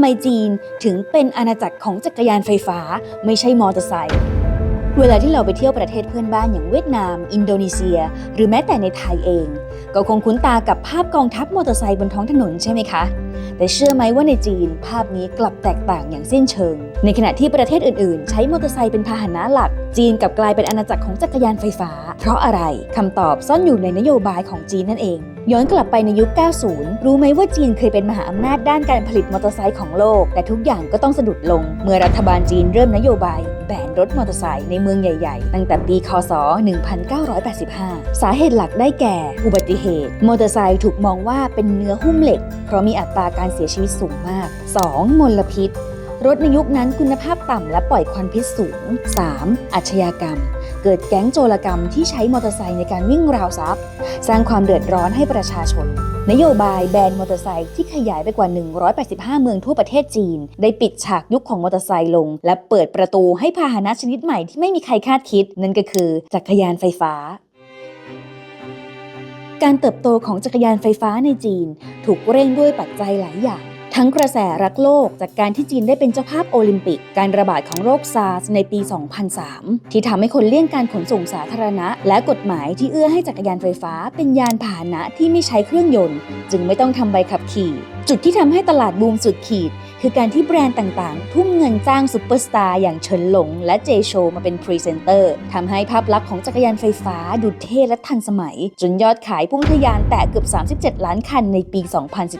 ไมจีนถึงเป็นอาณาจักรของจักรยานไฟฟ้า ไม่ใช่มอเตอร์ไซค์เวลาที่เราไปเที่ยวประเทศเพื่อนบ้านอย่างเวียดนาม อินโดนีเซีย หรือแม้แต่ในไทยเอง ก็คงคุ้นตากับภาพกองทัพมอเตอร์ไซค์บนท้องถนนใช่ไหมคะ แต่เชื่อไหมว่าในจีน ภาพนี้กลับแตกต่างอย่างสิ้นเชิง ในขณะที่ประเทศอื่นๆ ใช้มอเตอร์ไซค์เป็นพาหนะหลัก จีนกลับกลายเป็นอาณาจักรของจักรยานไฟฟ้า เพราะอะไรคำตอบซ่อนอยู่ในนโยบายของจีนนั่นเอง ย้อนกลับไปในยุค 90 รู้ไหมว่าจีนเคยเป็นมหาอำนาจด้านการผลิตมอเตอร์ไซค์ของโลก แต่ทุกอย่างก็ต้องสะดุดลง เมื่อรัฐบาลจีนเริ่มนโยบายแบน รถมอเตอร์ไซค์ในเมืองใหญ่ๆ ตั้งแต่ปีคศ 1985 สาเหตุหลักได้แก่ อุบัติเหตุ มอเตอร์ไซค์ถูกมองว่าเป็นเนื้อหุ้มเหล็ก เพราะมีอัตราการเสียชีวิตสูงมาก 2. มลพิษ รถในยุคนั้นคุณภาพต่ำและปล่อยควันพิษสูง 3. อาชญากรรม เกิดแก๊งโจรกรรมที่ใช้มอเตอร์ไซค์ในการวิ่งราวทรัพย์ สร้างความเดือดร้อนให้ประชาชน นโยบายแบนมอเตอร์ไซค์ที่ขยายไปกว่า 185 เมืองทั่วประเทศจีน ได้ปิดฉากยุคของมอเตอร์ไซค์ลง และเปิดประตูให้พาหนะชนิดใหม่ที่ไม่มีใครคาดคิด นั่นก็คือจักรยานไฟฟ้าการเติบโตของจักรยานไฟฟ้าในจีน ถูกเร่งด้วยปัจจัยหลายอย่าง ทั้งกระแสรักโลกจากการที่จีนได้เป็นเจ้าภาพโอลิมปิก การระบาดของโรคซาร์สในปี 2003 ที่ทำให้คนเลี่ยงการขนส่งสาธารณะ และกฎหมายที่เอื้อให้จักรยานไฟฟ้า เป็นยานพาหนะที่ไม่ใช้เครื่องยนต์ จึงไม่ต้องทำใบขับขี่ จุดที่ทำให้ตลาดบูมสุดขีด คือการที่แบรนด์ต่างๆ ทุ่มเงินจ้างซูเปอร์สตาร์อย่างเฉินหลง และเจโชมาเป็นพรีเซนเตอร์ทำให้ภาพลักษณ์ของจักรยานไฟฟ้า ดูเท่และทันสมัย จนยอดขายพุ่งทะยานแตะเกือบ 37 ล้านคันในปี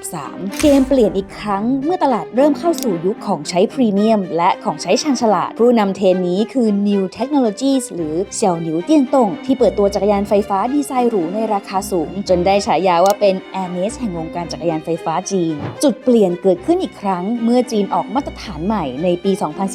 2013 เกมเปลี่ยนอีกครั้งเมื่อตลาดเริ่มเข้าสู่ยุคของใช้พรีเมียม และของใช้ชาญฉลาด ผู้นำเทรนนี้คือ New Technologies หรือเสี่ยวหนิวเตี้ยนตงที่เปิดตัวจักรยานไฟฟ้าดีไซน์หรูในราคาสูง จนได้ฉายาว่าเป็น Air m a z แห่งวงการจักรยานไฟฟ้าจีน จุดเปลี่ยนเกิดขึ้นอีกครั้ง เมื่อจีนออกมาตรฐานใหม่ในปี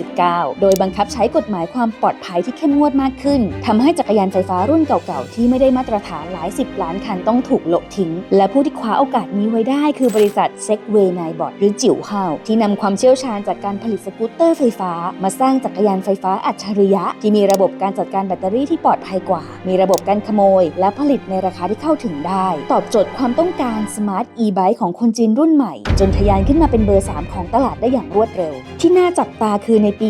2019 โดยบังคับใช้กฎหมายความปลอดภัยที่เข้มงวดมากขึ้นทำให้จักรยานไฟฟ้ารุ่นเก่าๆ ที่ไม่ได้มาตรฐานหลายสิบล้านคันต้องถูกโละทิ้ง และผู้ที่คว้าโอกาสนี้ไว้ได้คือบริษัทเซ็กเวย์ไนบอดหรือจิ๋วเฮาที่นำความเชี่ยวชาญจากการผลิตสกูตเตอร์ไฟฟ้า มาสร้างจักรยานไฟฟ้าอัจฉริยะ ที่มีระบบการจัดการแบตเตอรี่ที่ปลอดภัยกว่า มีระบบการขโมย และผลิตในราคาที่เข้าถึงได้ ตอบโจทย์ความต้องการสมาร์ทอีไบค์ของคนจีนรุ่นใหม่ จนทะยานขึ้นมาเป็นเบอร์ 3 ของตลาดได้อย่างรวดเร็ว ที่น่าจับตาคือในปี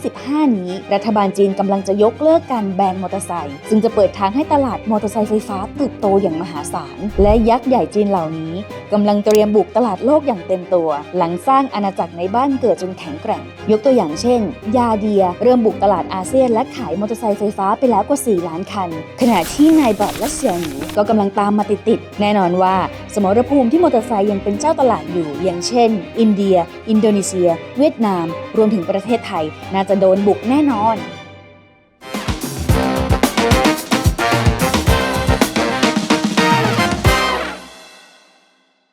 2025 นี้ รัฐบาลจีนกำลังจะยกเลิกการแบนมอเตอร์ไซค์ซึ่งจะเปิดทางให้ตลาดมอเตอร์ไซค์ไฟฟ้าเติบโตอย่างมหาศาลและยักษ์ใหญ่จีนเหล่านี้กำลังเตรียมบุกตลาดโลกอย่างเต็มตัวหลังสร้างอาณาจักรในบ้านเกิดจนแข็งแกร่ง ยกตัวอย่างเช่น ยาเดียเริ่มบุกตลาดอาเซียนและขายมอเตอร์ไซค์ไฟฟ้าไปแล้วกว่า 4 ล้านคัน ขณะที่นายบอดและเสี่ยวหนิวก็กำลังตามมาติดๆแน่นอนว่า สมรภูมิที่มอเตอร์ไซค์ยังเป็นเจ้าตลาดอยู่ อย่างเช่น อินเดีย อินโดนีเซีย เวียดนาม รวมถึงประเทศไทย น่าจะโดนบุกแน่นอน